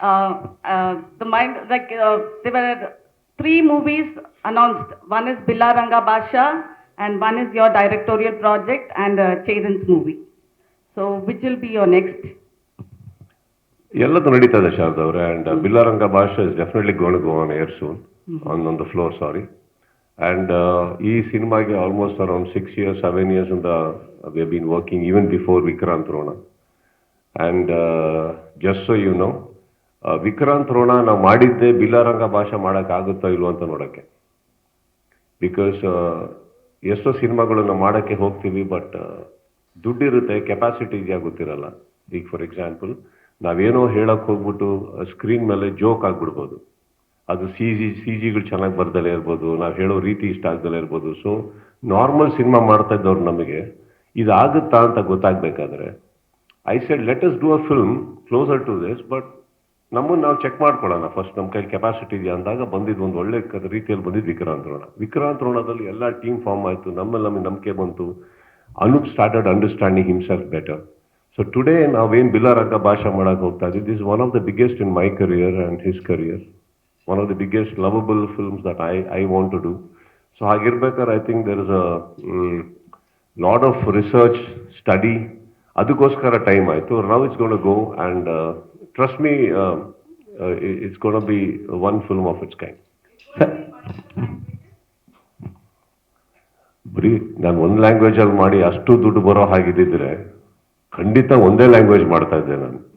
Uh, uh, the mind, uh, there were three movies announced. One is Billa Ranga Basha, and one is your directorial project and Chayan's movie. So, which will be your next? Yellow Nadita and uh, Billa Ranga Basha is definitely going to go on air soon, on, the floor, sorry. And uh, this cinema is almost around six years, seven years, we have been working even before Vikrant Rona. And just so you know, Vikrant Ron ನಾವು ಮಾಡಿದ್ದೆ ಬಿಲ್ಲಾರಂಗ ಭಾಷೆ ಮಾಡೋಕ್ಕಾಗುತ್ತೋ ಇಲ್ವೋ ಅಂತ ನೋಡೋಕ್ಕೆ. Because ಎಷ್ಟೋ ಸಿನಿಮಾಗಳನ್ನ ಮಾಡೋಕ್ಕೆ ಹೋಗ್ತೀವಿ ಬಟ್ ದುಡ್ಡಿರುತ್ತೆ ಕೆಪಾಸಿಟಿ ಇದೆಯಾ ಗೊತ್ತಿರಲ್ಲ. ಈಗ ಫಾರ್ ಎಕ್ಸಾಂಪಲ್ ನಾವೇನೋ ಹೇಳಕ್ ಹೋಗ್ಬಿಟ್ಟು ಸ್ಕ್ರೀನ್ ಮೇಲೆ ಜೋಕ್ ಆಗ್ಬಿಡ್ಬೋದು. ಅದು ಸಿ ಜಿ ಸಿ ಜಿಗಳು ಚೆನ್ನಾಗಿ ಬರ್ದಲೇ ಇರ್ಬೋದು, ನಾವು ಹೇಳೋ ರೀತಿ ಇಷ್ಟ ಆಗ್ದಲೇ ಇರ್ಬೋದು. ಸೊ ನಾರ್ಮಲ್ ಸಿನಿಮಾ ಮಾಡ್ತಾ ಇದ್ದವ್ರು ನಮಗೆ, ಇದಾಗುತ್ತಾ ಅಂತ ಗೊತ್ತಾಗ್ಬೇಕಾದ್ರೆ I said let us do a film closer to this but ನಮ್ಮನ್ನು ನಾವು ಚೆಕ್ ಮಾಡ್ಕೊಳ್ಳೋಣ. ಫಸ್ಟ್ ನಮ್ಮ ಕೈಲಿ ಕೆಪಾಸಿಟಿ ಇದೆ ಅಂದಾಗ ಬಂದಿದ್ದು ಒಂದು ಒಳ್ಳೆ ರೀತಿಯಲ್ಲಿ ಬಂದಿದ್ದು ವಿಕ್ರಾಂತ್ ರೋಣ. ವಿಕ್ರಾಂತ್ ರೋಣದಲ್ಲಿ ಎಲ್ಲ ಟೀಮ್ ಫಾರ್ಮ್ ಆಯಿತು. ನಮ್ಮಲ್ಲಿ ನಮಗೆ ನಂಬಿಕೆ ಬಂತು. Anoop started understanding himself better so today ನಾವೇನು ಬಿಲ್ಲಾರಂಗ ಭಾಷೆ ಮಾಡೋಕೆ ಹೋಗ್ತಾ ಇದ್ದೀವಿ. This one of the biggest in my career and his career one of the biggest lovable films that I I want to do so ಹಾಗಿರ್ಬೇಕಾದ್ರೆ I think there is a lot of research study ಅದಕ್ಕೋಸ್ಕರ time ಆಯಿತು. Now it's gonna go and trust me going to be one film of its kind ಬರೀ ನಾನು ಒಂದು ಲ್ಯಾಂಗ್ವೇಜಲ್ಲಿ ಮಾಡಿ ಅಷ್ಟು ದುಡ್ಡು ಬರೋ ಹಾಗಿದ್ದಿದ್ರೆ ಖಂಡಿತ ಒಂದೇ ಲ್ಯಾಂಗ್ವೇಜ್ ಮಾಡ್ತಾ ಇದ್ದೆ ನಾನು.